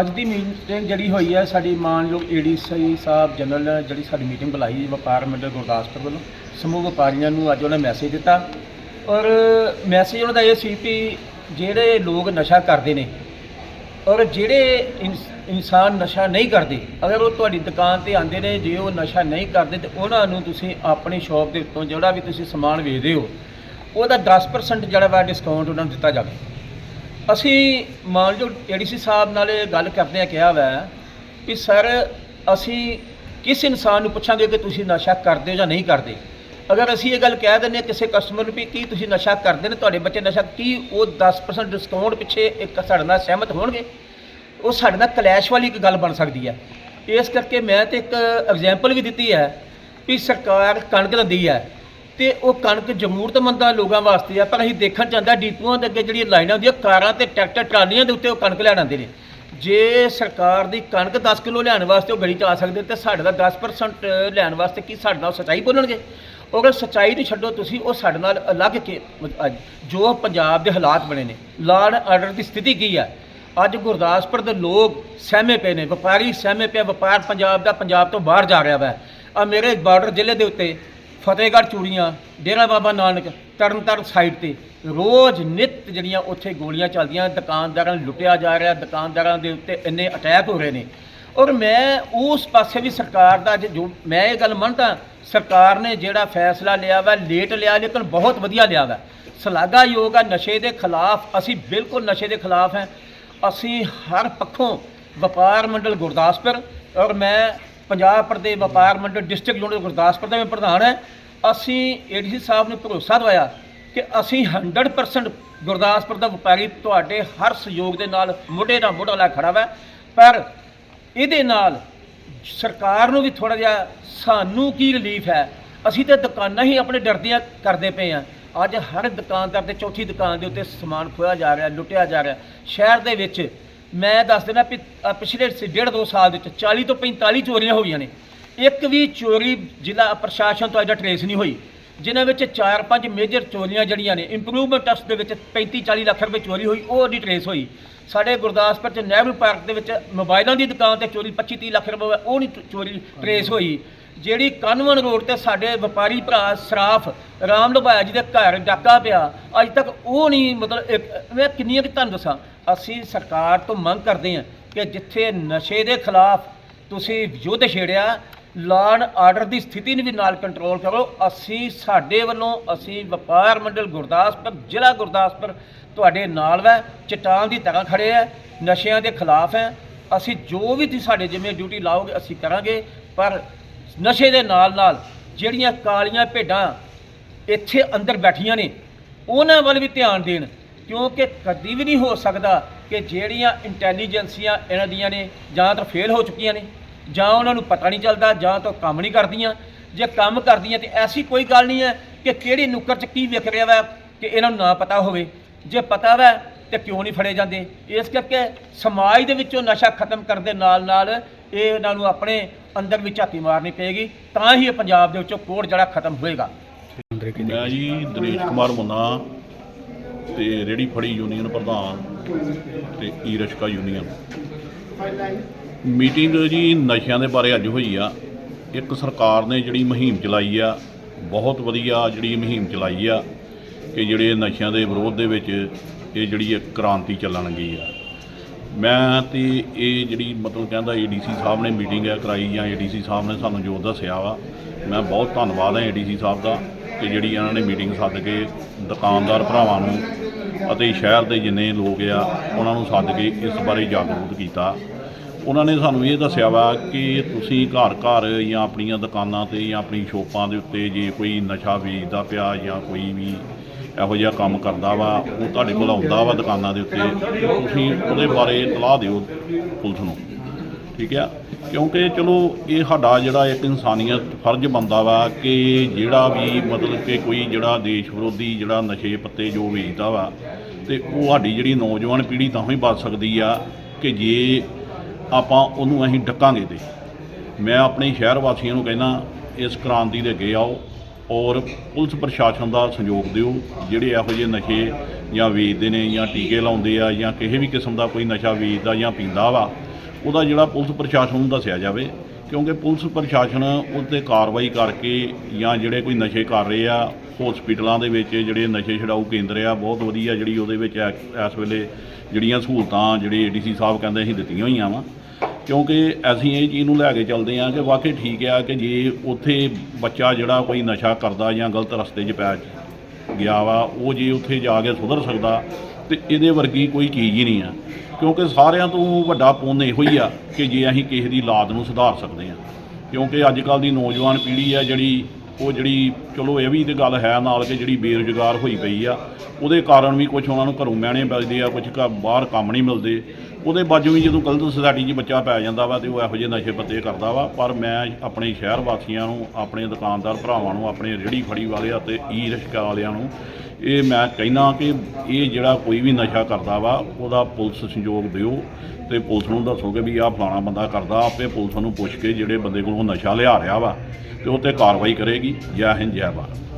ਅੱਜ ਦੀ ਮੀਟਿੰਗ ਜਿਹੜੀ ਹੋਈ ਹੈ, ਸਾਡੀ ਮਾਨਯੋਗ ਏਡੀਸੀ ਸਾਹਿਬ ਜਨਰਲ ਨੇ ਜਿਹੜੀ ਸਾਡੀ ਮੀਟਿੰਗ ਬੁਲਾਈ ਵਪਾਰ ਮੰਡਲ ਗੁਰਦਾਸਪੁਰ ਵੱਲੋਂ। ਸਮੂਹ ਵਪਾਰੀਆਂ ਨੂੰ ਅੱਜ ਉਹਨਾਂ ਮੈਸੇਜ ਦਿੱਤਾ। ਔਰ ਮੈਸੇਜ ਉਹਨਾਂ ਦਾ ਇਹ ਸੀ ਵੀ ਜਿਹੜੇ ਲੋਕ ਨਸ਼ਾ ਕਰਦੇ ਨੇ ਔਰ ਜਿਹੜੇ ਇਨਸ- ਇਨਸਾਨ ਨਸ਼ਾ ਨਹੀਂ ਕਰਦੇ, ਅਗਰ ਉਹ ਤੁਹਾਡੀ ਦੁਕਾਨ ਤੇ ਆਉਂਦੇ ਨੇ, ਜੇ ਉਹ ਨਸ਼ਾ ਨਹੀਂ ਕਰਦੇ, ਤੇ ਉਹਨਾਂ ਨੂੰ ਤੁਸੀਂ ਆਪਣੀ ਸ਼ਾਪ ਦੇ ਉੱਤੋਂ ਜਿਹੜਾ ਵੀ ਤੁਸੀਂ ਸਮਾਨ ਵੇਚਦੇ ਹੋ, ਉਹਦਾ 10% ਜਿਹੜਾ ਵਾ ਡਿਸਕਾਊਂਟ ਉਹਨਾਂ ਨੂੰ ਦਿੱਤਾ ਜਾਵੇ। ਅਸੀਂ ਮਾਨਯੋਗ ਏਡੀਸੀ ਸਾਹਿਬ ਨਾਲ ਇਹ ਗੱਲ ਕਰਦੇ ਆ ਕਿਹਾ ਵਾ ਕਿ ਸਰ, ਅਸੀਂ ਕਿਸ ਇਨਸਾਨ ਨੂੰ ਪੁੱਛਾਂਗੇ ਕਿ ਤੁਸੀਂ ਨਸ਼ਾ ਕਰਦੇ ਹੋ ਜਾਂ ਨਹੀਂ ਕਰਦੇ? ਅਗਰ ਅਸੀਂ ਇਹ ਗੱਲ ਕਹਿ ਦਿੰਦੇ ਹਾਂ ਕਿਸੇ ਕਸਟਮਰ ਨੂੰ ਵੀ ਕੀ ਤੁਸੀਂ ਨਸ਼ਾ ਕਰਦੇ ਨੇ, ਤੁਹਾਡੇ ਬੱਚੇ ਨਸ਼ਾ, ਕੀ ਉਹ 10% ਡਿਸਕਾਊਂਟ ਪਿੱਛੇ ਇੱਕ ਸਾਡੇ ਨਾਲ ਸਹਿਮਤ ਹੋਣਗੇ? ਉਹ ਸਾਡੇ ਨਾਲ ਕਲੈਸ਼ ਵਾਲੀ ਇੱਕ ਗੱਲ ਬਣ ਸਕਦੀ ਹੈ। ਇਸ ਕਰਕੇ ਮੈਂ ਤੇ ਇੱਕ ਐਗਜ਼ਾਮਪਲ ਵੀ ਦਿੱਤੀ ਹੈ ਵੀ ਸਰਕਾਰ ਕਣਕ ਦਿੰਦੀ ਹੈ। ਤੇ ਉਹ ਕਣਕ ਜ਼ਰੂਰਤਮੰਦਾਂ ਲੋਕਾਂ ਵਾਸਤੇ ਆ, ਪਰ ਅਸੀਂ ਦੇਖਣ ਜਾਂਦਾ ਡੀਪੂਆਂ ਦੇ ਅੱਗੇ ਜਿਹੜੀਆਂ ਲਾਈਨਾਂ ਹੁੰਦੀਆਂ, ਕਾਰਾਂ ਤੇ ਟਰੈਕਟਰ, ਟਰਾਲੀਆਂ ਦੇ ਉੱਤੇ ਉਹ ਕਣਕ ਲੈਣ ਆਉਂਦੇ ਨੇ। ਜੇ ਸਰਕਾਰ ਦੀ ਕਣਕ 10 ਕਿਲੋ ਲੈਣ ਵਾਸਤੇ ਉਹ ਗੜੀ ਚ ਆ ਸਕਦੇ ਤੇ ਸਾਡੇ ਦਾ 10% ਲੈਣ ਵਾਸਤੇ ਕੀ ਸਾਡੇ ਨਾਲ ਸੱਚਾਈ ਬੋਲਣਗੇ? ਅਗਰ ਸੱਚਾਈ ਨੂੰ ਛੱਡੋ ਤੁਸੀਂ, ਉਹ ਸਾਡੇ ਨਾਲ ਅਲੱਗ ਕੇ ਜੋ ਪੰਜਾਬ ਦੇ ਹਾਲਾਤ ਬਣੇ ਨੇ। ਲਾਅ ਐਂਡ ਆਰਡਰ ਦੀ ਸਥਿਤੀ ਕੀ ਹੈ ਅੱਜ ਗੁਰਦਾਸਪੁਰ ਦੇ ਲੋਕ ਸਹਿਮੇ ਪਏ ਨੇ, ਵਪਾਰੀ ਸਹਿਮੇ ਪਏ ਵਪਾਰ ਪੰਜਾਬ ਦਾ ਪੰਜਾਬ ਤੋਂ ਬਾਹਰ ਜਾ ਰਿਹਾ ਵਾ। ਆ ਮੇਰੇ ਬਾਰਡਰ ਜ਼ਿਲ੍ਹੇ ਦੇ ਉੱਤੇ ਫਤਿਹਗੜ੍ਹ ਚੂੜੀਆਂ, ਡੇਰਾ ਬਾਬਾ ਨਾਨਕ, ਤਰਨਤਾਰਨ ਸਾਈਡ ਤੇ। ਰੋਜ਼ ਨਿਤ ਜਿਹੜੀਆਂ ਉੱਥੇ ਗੋਲੀਆਂ ਚੱਲਦੀਆਂ, ਦੁਕਾਨਦਾਰਾਂ ਨੂੰ ਲੁੱਟਿਆ ਜਾ ਰਿਹਾ, ਦੁਕਾਨਦਾਰਾਂ ਦੇ ਉੱਤੇ ਇੰਨੇ ਅਟੈਕ ਹੋ ਰਹੇ ਨੇ। ਔਰ ਮੈਂ ਉਸ ਪਾਸੇ ਵੀ ਸਰਕਾਰ ਦਾ ਅੱਜ ਜੋ ਮੈਂ ਇਹ ਗੱਲ ਮੰਨਦਾ, ਸਰਕਾਰ ਨੇ ਜਿਹੜਾ ਫੈਸਲਾ ਲਿਆ ਵਾ ਲੇਟ ਲਿਆ, ਲੇਕਿਨ ਬਹੁਤ ਵਧੀਆ ਲਿਆ ਵਾ। ਸ਼ਲਾਘਾਯੋਗ ਆ ਨਸ਼ੇ ਦੇ ਖਿਲਾਫ, ਅਸੀਂ ਬਿਲਕੁਲ ਨਸ਼ੇ ਦੇ ਖਿਲਾਫ ਹੈ। ਅਸੀਂ ਹਰ ਪੱਖੋਂ ਵਪਾਰ ਮੰਡਲ ਗੁਰਦਾਸਪੁਰ, ਔਰ ਮੈਂ ਪੰਜਾਬ ਪ੍ਰਦੇਸ਼ ਵਪਾਰ ਮੰਡਲ ਡਿਸਟ੍ਰਿਕਟ ਯੂਨਿਟ ਗੁਰਦਾਸਪੁਰ ਦਾ ਮੈਂ ਪ੍ਰਧਾਨ ਹੈ। ਅਸੀਂ ਏਡੀਸੀ ਸਾਹਿਬ ਨੂੰ ਭਰੋਸਾ ਦਵਾਇਆ ਕਿ ਅਸੀਂ 100% ਗੁਰਦਾਸਪੁਰ ਦਾ ਵਪਾਰੀ ਤੁਹਾਡੇ ਹਰ ਸਹਿਯੋਗ ਦੇ ਨਾਲ ਮੋਢੇ ਨਾਲ ਮੋਢਾ ਲਾ ਖੜਾ ਵਾ। ਪਰ ਇਹਦੇ ਨਾਲ ਸਰਕਾਰ ਨੂੰ ਵੀ ਥੋੜਾ ਜਿਹਾ ਸਾਨੂੰ ਕੀ ਰਿਲੀਫ ਹੈ? ਅਸੀਂ ਤੇ ਦੁਕਾਨਾਂ ਹੀ ਆਪਣੇ ਡਰਦਿਆਂ ਕਰਦੇ ਪਏ ਆ ਅੱਜ ਹਰ ਦੁਕਾਨਦਾਰ ਤੇ ਚੌਥੀ ਦੁਕਾਨ ਦੇ ਉੱਤੇ ਸਮਾਨ ਖੋਇਆ ਜਾ ਰਿਹਾ, ਲੁੱਟਿਆ ਜਾ ਰਿਹਾ। ਸ਼ਹਿਰ ਦੇ ਵਿੱਚ ਮੈਂ ਦੱਸ ਦਿੰਦਾ ਵੀ ਪਿਛਲੇ ਸ- ਡੇਢ ਦੋ ਸਾਲ ਦੇ ਵਿੱਚ 40 ਤੋਂ 45 ਚੋਰੀਆਂ ਹੋਈਆਂ ਨੇ। ਇੱਕ ਵੀ ਚੋਰੀ ਜ਼ਿਲ੍ਹਾ ਪ੍ਰਸ਼ਾਸਨ ਤੋਂ ਅਜਾ ਟਰੇਸ ਨਹੀਂ ਹੋਈ ਜਿਨ੍ਹਾਂ ਵਿੱਚ 4-5 ਮੇਜਰ ਚੋਰੀਆਂ ਜਿਹੜੀਆਂ ਨੇ ਇੰਪਰੂਵਮੈਂਟ ਟੈਸਟ ਦੇ ਵਿੱਚ 35-40 ਲੱਖ ਰੁਪਏ ਚੋਰੀ ਹੋਈ ਉਹ ਨਹੀਂ ਟਰੇਸ ਹੋਈ। ਸਾਡੇ ਗੁਰਦਾਸਪੁਰ ਚ ਨਹਿਰੂ ਪਾਰਕ ਦੇ ਵਿੱਚ ਮੋਬਾਈਲਾਂ ਦੀ ਦੁਕਾਨ ਤੇ ਚੋਰੀ 25-30 ਲੱਖ ਰੁਪਏ ਹੋਇਆ, ਉਹ ਨਹੀਂ ਚੋਰੀ ਟਰੇਸ ਹੋਈ। ਜਿਹੜੀ ਕਨਵਨ ਰੋਡ ਤੇ ਸਾਡੇ ਵਪਾਰੀ ਭਰਾ ਸਰਾਫ ਰਾਮ ਲੁਭਾਇਆ ਜੀ ਦੇ ਘਰ ਡਾਕਾ ਪਿਆ, ਅੱਜ ਤੱਕ ਉਹ ਨਹੀਂ ਮਤਲਬ ਮੈਂ ਕਿੰਨੀਆਂ ਕਿ ਤੁਹਾਨੂੰ ਦੱਸਾਂ, ਅਸੀਂ ਸਰਕਾਰ ਤੋਂ ਮੰਗ ਕਰਦੇ ਹਾਂ ਕਿ ਜਿੱਥੇ ਨਸ਼ੇ ਦੇ ਖਿਲਾਫ ਤੁਸੀਂ ਯੁੱਧ ਛੇੜਿਆ, ਲਾਅ ਆਰਡਰ ਦੀ ਸਥਿਤੀ ਨੂੰ ਵੀ ਨਾਲ ਕੰਟਰੋਲ ਕਰੋ, ਅਸੀਂ ਸਾਡੇ ਵੱਲੋਂ, ਅਸੀਂ ਵਪਾਰ ਮੰਡਲ ਗੁਰਦਾਸਪੁਰ, ਜ਼ਿਲ੍ਹਾ ਗੁਰਦਾਸਪੁਰ ਤੁਹਾਡੇ ਨਾਲ ਹੈ ਚਟਾਨ ਦੀ ਤਰ੍ਹਾਂ ਖੜੇ ਹੈ ਨਸ਼ਿਆਂ ਦੇ ਖਿਲਾਫ ਹੈ, ਅਸੀਂ ਜੋ ਵੀ ਤੁਸੀਂ ਸਾਡੇ ਜਿਵੇਂ ਡਿਊਟੀ ਲਾਓਗੇ, ਅਸੀਂ ਕਰਾਂਗੇ, ਪਰ ਨਸ਼ੇ ਦੇ ਨਾਲ ਨਾਲ ਜਿਹੜੀਆਂ ਕਾਲੀਆਂ ਭੇਡਾਂ ਇੱਥੇ ਅੰਦਰ ਬੈਠੀਆਂ ਨੇ, ਉਹਨਾਂ ਵੱਲ ਵੀ ਧਿਆਨ ਦੇਣ, ਕਿਉਂਕਿ ਕਦੀ ਵੀ ਨਹੀਂ ਹੋ ਸਕਦਾ ਕਿ ਜਿਹੜੀਆਂ ਇੰਟੈਲੀਜੈਂਸੀਆਂ ਇਹਨਾਂ ਦੀਆਂ ਨੇ ਜਾਂ ਤਾਂ ਫੇਲ ਹੋ ਚੁੱਕੀਆਂ ਨੇ, ਜਾਂ ਉਹਨਾਂ ਨੂੰ ਪਤਾ ਨਹੀਂ ਚੱਲਦਾ, ਜਾਂ ਤਾਂ ਕੰਮ ਨਹੀਂ ਕਰਦੀਆਂ। ਜੇ ਕੰਮ ਕਰਦੀਆਂ ਤੇ ਐਸੀ ਕੋਈ ਗੱਲ ਨਹੀਂ ਹੈ ਕਿ ਕਿਹੜੀ ਨੁੱਕਰ 'ਚ ਕੀ ਵਿਕ ਰਿਹਾ ਵਾ ਕਿ ਇਹਨਾਂ ਨੂੰ ਨਾ ਪਤਾ ਹੋਵੇ। ਜੇ ਪਤਾ ਵਾ ਤੇ ਕਿਉਂ ਨਹੀਂ ਫੜੇ ਜਾਂਦੇ? ਇਸ ਕਰਕੇ ਸਮਾਜ ਦੇ ਵਿੱਚੋਂ ਨਸ਼ਾ ਖਤਮ ਕਰਨ ਦੇ ਨਾਲ ਨਾਲ ਇਹ ਇਹਨਾਂ ਨੂੰ ਆਪਣੇ ਅੰਦਰ ਵੀ ਝਾਤੀ ਮਾਰਨੀ ਪਏਗੀ, ਤਾਂ ਹੀ ਇਹ ਪੰਜਾਬ ਦੇ ਵਿੱਚੋਂ ਕੋੜ ਜਿਹੜਾ ਖਤਮ ਹੋਏਗਾ। ਮੈਂ ਜੀ ਦਿਨੇਸ਼ ਕੁਮਾਰ ਮੁੰਨਾ ਤੇ ਰੇੜੀ ਫੜੀ ਯੂਨੀਅਨ ਪ੍ਰਧਾਨ ਤੇ ਈ ਰਿਕਸ਼ਾ ਯੂਨੀਅਨ। ਮੀਟਿੰਗ ਜੀ ਨਸ਼ਿਆਂ ਦੇ ਬਾਰੇ ਅੱਜ ਹੋਈ ਆ। ਇੱਕ ਸਰਕਾਰ ਨੇ ਜਿਹੜੀ ਮੁਹਿੰਮ ਚਲਾਈ ਆ, ਬਹੁਤ ਵਧੀਆ ਜਿਹੜੀ ਮੁਹਿੰਮ ਚਲਾਈ ਆ ਕਿ ਜਿਹੜੇ ਨਸ਼ਿਆਂ ਦੇ ਵਿਰੋਧ ਦੇ ਵਿੱਚ ਇਹ ਜਿਹੜੀ ਇੱਕ ਕ੍ਰਾਂਤੀ ਚੱਲਣ ਗਈ ਆ। ਮੈਂ ਤੇ ਇਹ ਜਿਹੜੀ ਮਤਲਬ ਕਹਿੰਦਾ ਏਡੀਸੀ ਸਾਹਿਬ ਨੇ ਮੀਟਿੰਗ ਹੈ ਕਰਾਈ ਜਾਂ ਏਡੀਸੀ ਸਾਹਿਬ ਨੇ ਸਾਨੂੰ ਜੋ ਦੱਸਿਆ ਵਾ, ਮੈਂ ਬਹੁਤ ਧੰਨਵਾਦ ਹਾਂ ਏਡੀਸੀ ਸਾਹਿਬ ਦਾ ਕਿ ਜਿਹੜੀ ਇਹਨਾਂ ਨੇ ਮੀਟਿੰਗ ਸੱਦ ਕੇ ਦੁਕਾਨਦਾਰ ਭਰਾਵਾਂ ਨੂੰ ਅਤੇ ਸ਼ਹਿਰ ਦੇ ਜਿੰਨੇ ਲੋਕ ਆ, ਉਹਨਾਂ ਨੂੰ ਸੱਦ ਕੇ ਇਸ ਬਾਰੇ ਜਾਗਰੂਕ ਕੀਤਾ। ਉਹਨਾਂ ਨੇ ਸਾਨੂੰ ਇਹ ਦੱਸਿਆ ਵਾ ਕਿ ਤੁਸੀਂ ਘਰ ਘਰ ਜਾਂ ਆਪਣੀਆਂ ਦੁਕਾਨਾਂ ਤੇ ਜਾਂ ਆਪਣੀ ਸ਼ੋਪਾਂ ਦੇ ਉੱਤੇ ਜੇ ਕੋਈ ਨਸ਼ਾ ਵੇਚਦਾ ਪਿਆ ਜਾਂ ਕੋਈ ਵੀ ਇਹੋ ਜਿਹਾ ਕੰਮ ਕਰਦਾ ਵਾ, ਉਹ ਤੁਹਾਡੇ ਕੋਲ ਆਉਂਦਾ ਵਾ ਦੁਕਾਨਾਂ ਦੇ ਉੱਤੇ, ਤੁਸੀਂ ਉਹਦੇ ਬਾਰੇ ਇਤਲਾਹ ਦਿਓ ਪੁਲਿਸ ਨੂੰ। ਠੀਕ ਆ? ਕਿਉਂਕਿ ਚਲੋ, ਇਹ ਸਾਡਾ ਜਿਹੜਾ ਇੱਕ ਇਨਸਾਨੀਅਤ ਫਰਜ਼ ਬੰਦਾ ਵਾ ਕਿ ਜਿਹੜਾ ਵੀ ਮਤਲਬ ਕਿ ਕੋਈ ਜਿਹੜਾ ਦੇਸ਼ ਵਿਰੋਧੀ ਜਿਹੜਾ ਨਸ਼ੇ ਪੱਤੇ ਜੋ ਵੇਚਦਾ ਵਾ, ਤੇ ਉਹ ਸਾਡੀ ਜਿਹੜੀ ਨੌਜਵਾਨ ਪੀੜ੍ਹੀ ਤਾਂ ਹੀ ਬਚ ਸਕਦੀ ਆ ਕਿ ਜੇ ਆਪਾਂ ਉਹਨੂੰ ਅਸੀਂ ਡੱਕਾਂਗੇ ਤੇ। ਮੈਂ ਆਪਣੇ ਸ਼ਹਿਰ ਵਾਸੀਆਂ ਨੂੰ ਕਹਿੰਦਾ, ਇਸ ਕ੍ਰਾਂਤੀ ਦੇ ਅੱਗੇ ਆਓ ਔਰ ਪੁਲਿਸ ਪ੍ਰਸ਼ਾਸਨ ਦਾ ਸਹਿਯੋਗ ਦਿਓ। ਜਿਹੜੇ ਇਹੋ ਜਿਹੇ ਨਸ਼ੇ ਜਾਂ ਵੇਚਦੇ ਨੇ ਜਾਂ ਟੀਕੇ ਲਾਉਂਦੇ ਆ ਜਾਂ ਕਿਸੇ ਵੀ ਕਿਸਮ ਦਾ ਕੋਈ ਨਸ਼ਾ ਵੇਚਦਾ ਜਾਂ ਪੀਂਦਾ ਵਾ, ਉਹਦਾ ਜਿਹੜਾ ਪੁਲਿਸ ਪ੍ਰਸ਼ਾਸਨ ਨੂੰ ਦੱਸਿਆ ਜਾਵੇ। ਕਿਉਂਕਿ ਪੁਲਿਸ ਪ੍ਰਸ਼ਾਸਨ ਉੱਤੇ ਕਾਰਵਾਈ ਕਰਕੇ ਜਾਂ ਜਿਹੜੇ ਕੋਈ ਨਸ਼ੇ ਕਰ ਰਹੇ ਆ ਹਸਪੀਟਲਾਂ ਦੇ ਵਿੱਚ ਜਿਹੜੇ ਨਸ਼ੇ ਛਡਾਊ ਕੇਂਦਰ ਆ, ਬਹੁਤ ਵਧੀਆ ਜਿਹੜੀ ਉਹਦੇ ਵਿੱਚ ਐ- ਇਸ ਵੇਲੇ ਜਿਹੜੀਆਂ ਸਹੂਲਤਾਂ ਜਿਹੜੇ ਏਡੀਸੀ ਸਾਹਿਬ ਕਹਿੰਦੇ ਅਸੀਂ ਦਿੱਤੀਆਂ ਹੋਈਆਂ ਵਾ। ਕਿਉਂਕਿ ਅਸੀਂ ਇਹ ਚੀਜ਼ ਨੂੰ ਲੈ ਕੇ ਚੱਲਦੇ ਹਾਂ ਕਿ ਵਾਕਈ ਠੀਕ ਆ ਕਿ ਜੇ ਉੱਥੇ ਬੱਚਾ ਜਿਹੜਾ ਕੋਈ ਨਸ਼ਾ ਕਰਦਾ ਜਾਂ ਗਲਤ ਰਸਤੇ 'ਚ ਪੈ ਗਿਆ ਵਾ, ਉਹ ਜੇ ਉੱਥੇ ਜਾ ਕੇ ਸੁਧਰ ਸਕਦਾ ਤੇ ਇਹਦੇ ਵਰਗੀ ਕੋਈ ਚੀਜ਼ ਹੀ ਨਹੀਂ ਆ। ਕਿਉਂਕਿ ਸਾਰਿਆਂ ਤੋਂ ਵੱਡਾ ਪੁੰਨ ਇਹੋ ਹੀ ਆ ਕਿ ਜੇ ਅਸੀਂ ਕਿਸੇ ਦੀ ਲਾਦ ਨੂੰ ਸੁਧਾਰ ਸਕਦੇ ਹਾਂ। ਕਿਉਂਕਿ ਅੱਜ ਕੱਲ ਦੀ ਨੌਜਵਾਨ ਪੀੜ੍ਹੀ ਆ ਜਿਹੜੀ, ਉਹ ਜਿਹੜੀ, ਚਲੋ ਇਹ ਵੀ ਤੇ ਗੱਲ ਹੈ ਨਾਲ ਕਿ ਜਿਹੜੀ ਬੇਰੁਜ਼ਗਾਰ ਹੋਈ ਪਈ ਆ, ਉਹਦੇ ਕਾਰਨ ਵੀ ਕੁਝ ਉਹਨਾਂ ਨੂੰ ਘਰੋਂ ਮਿਹਣੇ ਮਿਲਦੇ ਆ ਕੁਝ ਘਰ ਬਾਹਰ ਕੰਮ ਨਹੀਂ ਮਿਲਦੇ। ਉਹਦੇ ਬਾਜੂ ਵੀ ਜਦੋਂ ਗਲਤ ਸੋਸਾਇਟੀ 'ਚ ਬੱਚਾ ਪੈ ਜਾਂਦਾ ਵਾ ਤੇ ਉਹ ਇਹੋ ਜਿਹੇ ਨਸ਼ੇ ਪੱਤੇ ਕਰਦਾ ਵਾ, ਪਰ ਮੈਂ ਆਪਣੇ ਸ਼ਹਿਰ ਵਾਸੀਆਂ ਨੂੰ, ਆਪਣੇ ਦੁਕਾਨਦਾਰ ਭਰਾਵਾਂ ਨੂੰ, ਆਪਣੇ ਰੇਹੜੀ ਫੜੀ ਵਾਲਿਆਂ ਤੇ ਈ ਰਿਕਸ਼ਾ ਵਾਲਿਆਂ ਨੂੰ, ਇਹ ਮੈਂ ਕਹਿਣਾ ਕਿ ਇਹ ਜਿਹੜਾ ਕੋਈ ਵੀ ਨਸ਼ਾ ਕਰਦਾ ਵਾ, ਉਹਦਾ ਪੁਲਿਸ ਸੰਯੋਗ ਦਿਓ ਤੇ ਪੁਲਿਸ ਨੂੰ ਦੱਸੋ ਕਿ ਵੀ ਆਹ ਫਲਾਣਾ ਬੰਦਾ ਕਰਦਾ, ਆਪੇ ਪੁਲਿਸ ਨੂੰ ਪੁੱਛ ਕੇ ਜਿਹੜੇ ਬੰਦੇ ਕੋਲੋਂ ਨਸ਼ਾ ਲਿਆ ਰਿਹਾ ਵਾ ਤੇ ਉਹ ਤੇ ਕਾਰਵਾਈ ਕਰੇਗੀ। ਜੈ ਹਿੰਦ, ਜੈ ਭਾਰਤ।